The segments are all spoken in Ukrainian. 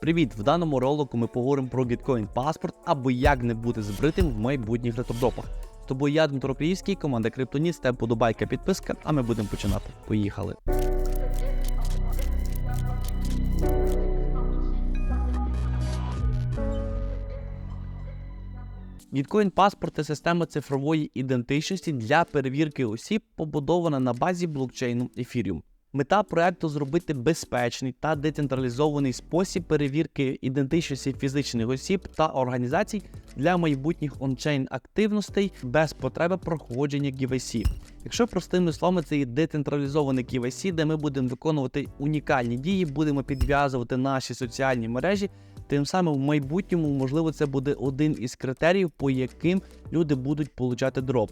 Привіт! В даному ролику ми поговоримо про Gitcoin паспорт або як не бути збритим в майбутніх ретодропах. З тобою я Дмитро Приївський, команда Криптоніс, тебе подобайка, підписка, а ми будемо починати. Поїхали. Gitcoin паспорт це система цифрової ідентичності для перевірки осіб, побудована на базі блокчейну Ethereum. Мета проекту зробити безпечний та децентралізований спосіб перевірки ідентичності фізичних осіб та організацій для майбутніх ончейн активностей без потреби проходження KYC. Якщо простими словами, це є децентралізований KYC, де ми будемо виконувати унікальні дії, будемо підв'язувати наші соціальні мережі. Тим самим в майбутньому, можливо, це буде один із критеріїв, по яким люди будуть получати дроп.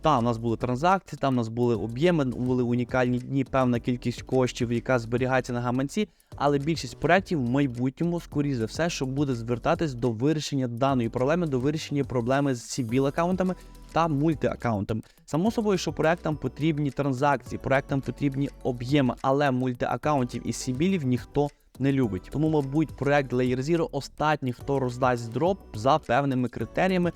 Там у нас були транзакції, там у нас були об'єми, були унікальні дні, певна кількість коштів, яка зберігається на гаманці. Але більшість проєктів в майбутньому, скоріше за все, що буде звертатись до вирішення даної проблеми, до вирішення проблеми з cbl аккаунтами та мультиаккаунтами. Само собою, що проектам потрібні транзакції, проектам потрібні об'єми, але мультиаккаунтів і сібілів ніхто не любить. Тому, мабуть, проект Layer Zero останній, хто роздасть дроп за певними критеріями,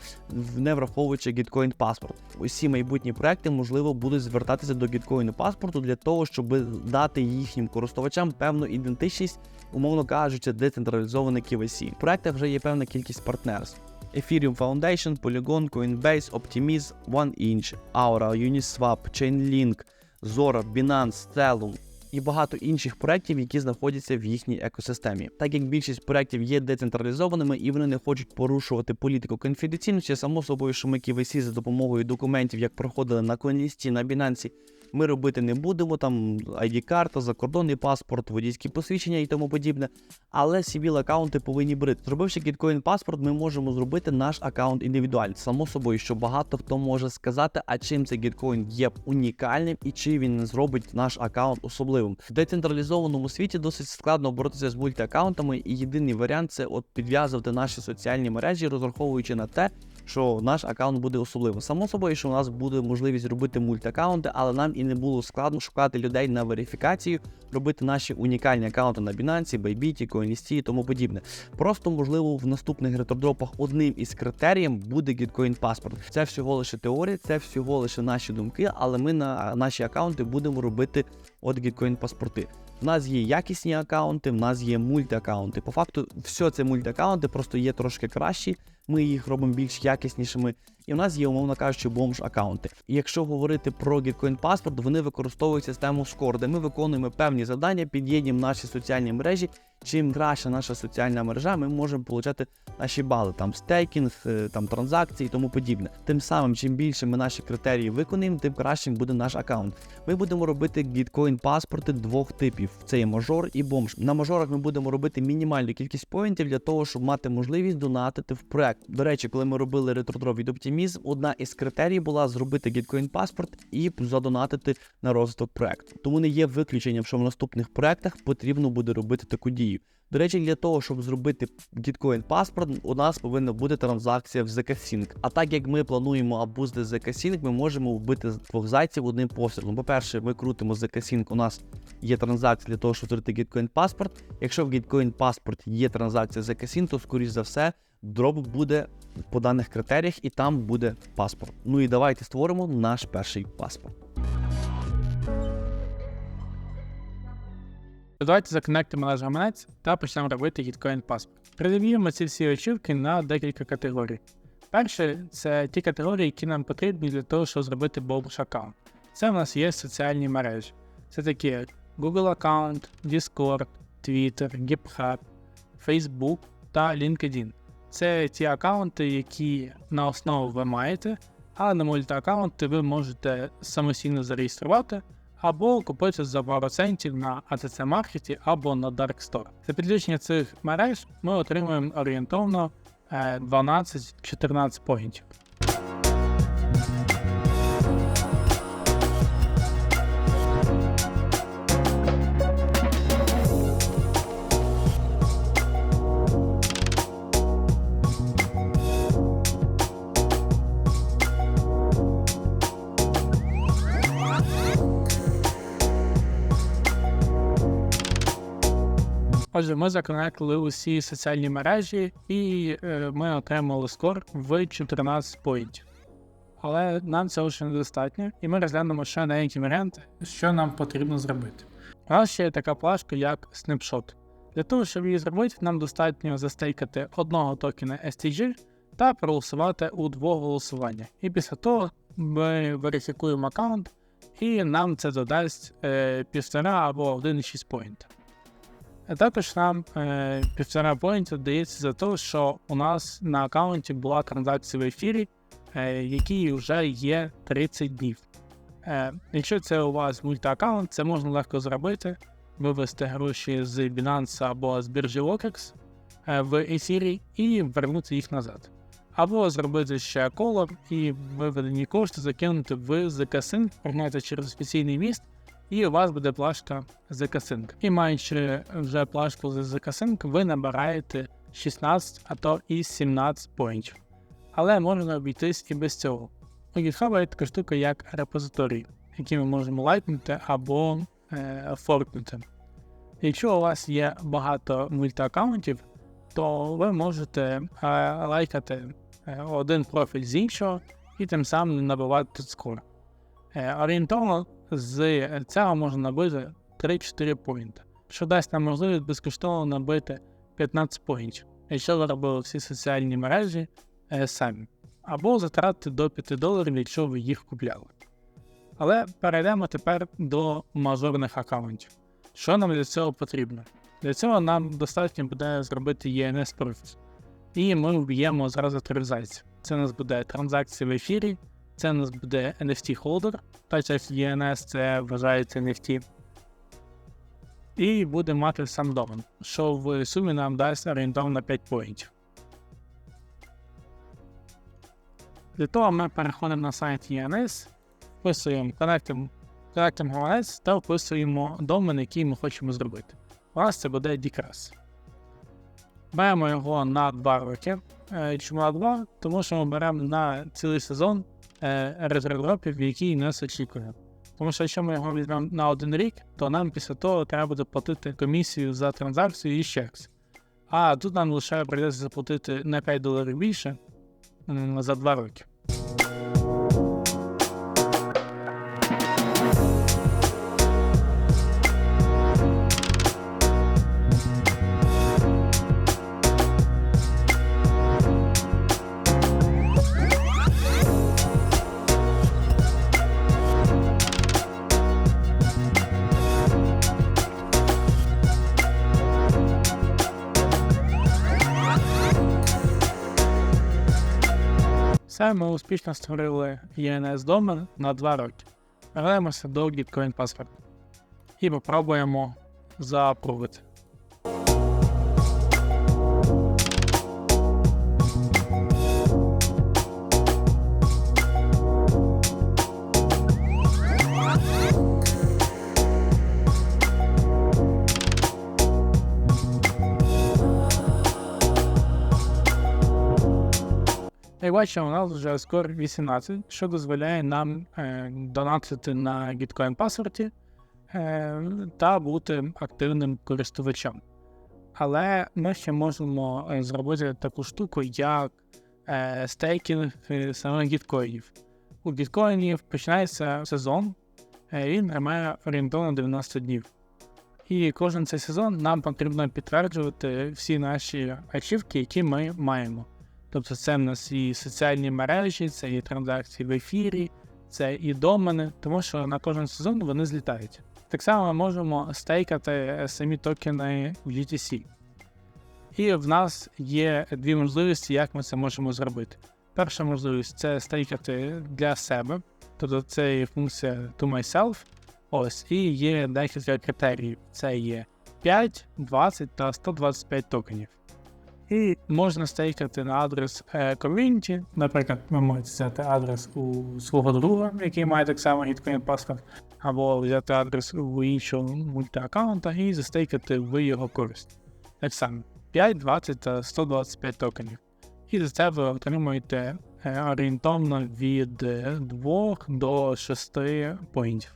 не враховуючи Gitcoin паспорт. Усі майбутні проекти, можливо, будуть звертатися до Gitcoin паспорту для того, щоб дати їхнім користувачам певну ідентичність, умовно кажучи, децентралізований KYC. В проектах вже є певна кількість партнерств. Ethereum Foundation, Polygon, Coinbase, Optimiz, OneInch, Aura, Uniswap, Chainlink, Zora, Binance, Stellum і багато інших проєктів, які знаходяться в їхній екосистемі. Так як більшість проєктів є децентралізованими і вони не хочуть порушувати політику конфіденційності, само собою, що ми KYC за допомогою документів, як проходили на коністі, на Binance, ми робити не будемо. Там ID-карта, закордонний паспорт, водійські посвідчення і тому подібне. Але civil аккаунти повинні брити. Зробивши Gitcoin паспорт, ми можемо зробити наш аккаунт індивідуальний. Само собою, що багато хто може сказати, а чим цей Gitcoin є унікальним і чи він зробить наш аккаунт особливим. В децентралізованому світі досить складно боротися з мультиаккаунтами, і єдиний варіант це от підв'язувати наші соціальні мережі, розраховуючи на те. Що наш аккаунт буде особливим. Само собою, що у нас буде можливість робити мультиаккаунти, але нам і не було складно шукати людей на верифікацію, робити наші унікальні аккаунти на Binance, Bybit, CoinList і тому подібне. Просто, можливо, в наступних ретrodропах одним із критеріїв буде Gitcoin паспорт. Це всього лише теорія, це всього лише наші думки, але ми на наші аккаунти будемо робити от Gitcoin паспорти. В нас є якісні аккаунти, в нас є мультиаккаунти. По факту, все це мультиаккаунти, просто є трошки кращі. Ми їх робимо більш якіснішими. І в нас є, умовно кажучи, бомж аккаунти. І якщо говорити про Gitcoin паспорт, вони використовують систему SCORE, де ми виконуємо певні завдання, під'єднуємо наші соціальні мережі. Чим краща наша соціальна мережа, ми можемо отримати наші бали, там стейкінг, е, там транзакції і тому подібне. Тим самим, чим більше ми наші критерії виконуємо, тим кращим буде наш аккаунт. Ми будемо робити Gitcoin паспорти двох типів: це є мажор і бомж. На мажорах ми будемо робити мінімальну кількість поінтів для того, щоб мати можливість донатити в проект. До речі, коли ми робили ретродроп від Optimism, одна із критерій була зробити Gitcoin паспорт і задонатити на розвиток проекту. Тому не є виключенням, що в наступних проектах потрібно буде робити таку дію. До речі, для того, щоб зробити Gitcoin паспорт, у нас повинна бути транзакція в ZK-Sync. А так як ми плануємо абузити ZK-Sync, ми можемо вбити двох зайців одним пострілом. По-перше, ми крутимо ZK-Sync, у нас є транзакція для того, щоб створити Gitcoin паспорт. Якщо в Gitcoin паспорт є транзакція ZK-Sync, то скоріш за все дроп буде по даних критеріях і там буде паспорт. Ну і давайте створимо наш перший паспорт. Давайте законектимо наш гаманець та почнемо робити Gitcoin паспорт. Перевіримо ці всі очівки на декілька категорій. Перше, це ті категорії, які нам потрібні для того, щоб зробити бомж аккаунт. Це в нас є соціальні мережі. Це такі як Google аккаунт, Discord, Twitter, GitHub, Facebook та LinkedIn. Це ті аккаунти, які на основу ви маєте, а на мультиаккаунти ви можете самостійно зареєструвати або купити за пару центів на ATC Market або на Dark Store. За підключення цих мереж ми отримуємо орієнтовно е, 12-14 поінтів. Отже, ми законектили усі соціальні мережі і е, ми отримали скор в 14 поінтів. Але нам цього ще недостатньо, і ми розглянемо ще деякі варіанти, що нам потрібно зробити. У нас ще є така плашка, як Snapshot. Для того, щоб її зробити, нам достатньо застейкати одного токена STG та проголосувати у двох голосуваннях. І після того ми верифікуємо аккаунт, і нам це додасть е, півтора або 1,6 поінта. Також нам е, півтора поінта дається за те, що у нас на аккаунті була транзакція в ефірі, е, якій вже є 30 днів. Е, якщо це у вас мультиаккаунт, це можна легко зробити, вивести гроші з Binance або з біржі OKEX е, в ефірі і вернути їх назад. Або зробити ще коло і виведені кошти закинути в ZK-Sync, прогнати через офіційний міст, і у вас буде плашка ZK-Sync. І маючи вже плашку з ZK-Sync, ви набираєте 16, а то і 17 поінтів. Але можна обійтись і без цього. У GitHub є така штука, як репозиторій, який ми можемо лайкнути або е, форкнути. Якщо у вас є багато мультиаккаунтів, то ви можете е, лайкати е, один профіль з іншого і тим самим набивати тут скор. Е, орієнтовно з цього можна набити 3-4 поінти, що дасть нам можливість безкоштовно набити 15 поінтів, якщо ви робили всі соціальні мережі е, самі, або затратити до 5 доларів, якщо ви їх купляли. Але перейдемо тепер до мажорних аккаунтів. Що нам для цього потрібно? Для цього нам достатньо буде зробити ENS профіль. І ми вб'ємо зразу три зайці. Це у нас буде транзакція в ефірі, це у нас буде NFT холдер, так як ENS це вважається NFT. І буде мати сам домен, що в сумі нам дасть орієнтовно 5 поінтів. Для того ми переходимо на сайт ENS, вписуємо Connecting ENS та вписуємо домен, який ми хочемо зробити. У нас це буде Decras. Беремо його на 2 роки. Е, Чому на 2? Тому що ми беремо на цілий сезон е, які який нас очікує. Тому що якщо ми його візьмемо на один рік, то нам після того треба буде платити комісію за транзакцію і ще. А тут нам лише прийдеться заплатити на 5 доларів більше за 2 роки. Все, ми успішно створили ENS домен на 2 роки. Вернемося до Gitcoin Password і попробуємо запровити. Як бачимо, у нас вже скор 18, що дозволяє нам е, донатити на Gitcoin паспорті е, та бути активним користувачем. Але ми ще можемо е, зробити таку штуку, як е, стейкінг е, самих гіткоїнів. У гіткоїнів починається сезон, е, він має орієнтовно 90 днів. І кожен цей сезон нам потрібно підтверджувати всі наші ачівки, які ми маємо. Тобто це в нас і соціальні мережі, це і транзакції в ефірі, це і домени, тому що на кожен сезон вони злітають. Так само ми можемо стейкати самі токени в GTC. І в нас є дві можливості, як ми це можемо зробити. Перша можливість це стейкати для себе, тобто це є функція to myself. Ось, і є декілька критеріїв. Це є 5, 20 та 125 токенів. І можна стейкати на адрес е, ком'юніті. Наприклад, ви можете взяти адрес у свого друга, який має так само Gitcoin паспорт, або взяти адрес у іншого мультиаккаунта і застейкати в його користь. Так само 5, 20 та 125 токенів. І за це ви отримуєте е, орієнтовно від 2 до 6 поінтів.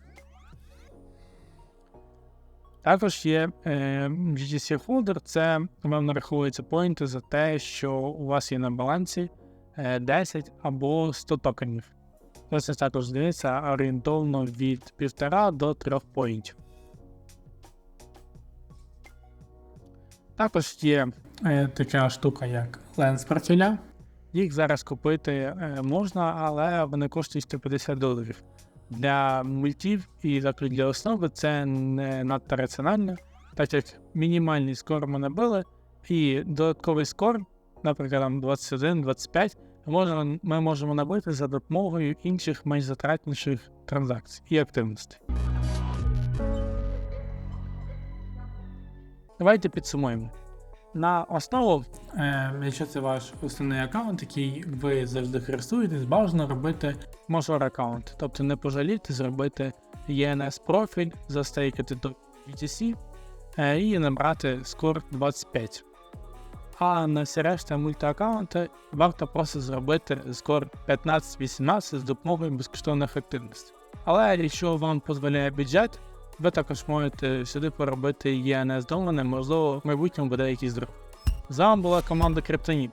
Також є е, GTC Holder, це вам нараховуються поінти за те, що у вас є на балансі е, 10 або 100 токенів. Це також здається орієнтовно від 1,5 до 3 поінтів. Також є е, така штука, як ленс профіля. Їх зараз купити е, можна, але вони коштують 150 доларів. Для мультів і для основи це не надто раціонально, так як мінімальний скор ми набили, і додатковий скор, наприклад, там 21-25, можемо, ми можемо набити за допомогою інших менш затратніших транзакцій і активностей. Давайте підсумуємо. На основу, е, якщо це ваш основний аккаунт, який ви завжди користуєтесь, бажано робити мажор аккаунт. Тобто не пожаліти зробити ENS профіль, застейкати до BTC е, і набрати скор 25. А на всі решта мультиаккаунти варто просто зробити скор 15-18 з допомогою безкоштовних активностей. Але якщо вам дозволяє бюджет, ви також можете сюди поробити ЄНС домене, можливо, в майбутньому буде якийсь друг. З вами була команда Криптоніт.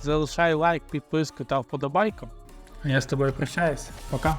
Залишай лайк, підписку та вподобайку. Я з тобою прощаюсь. Пока.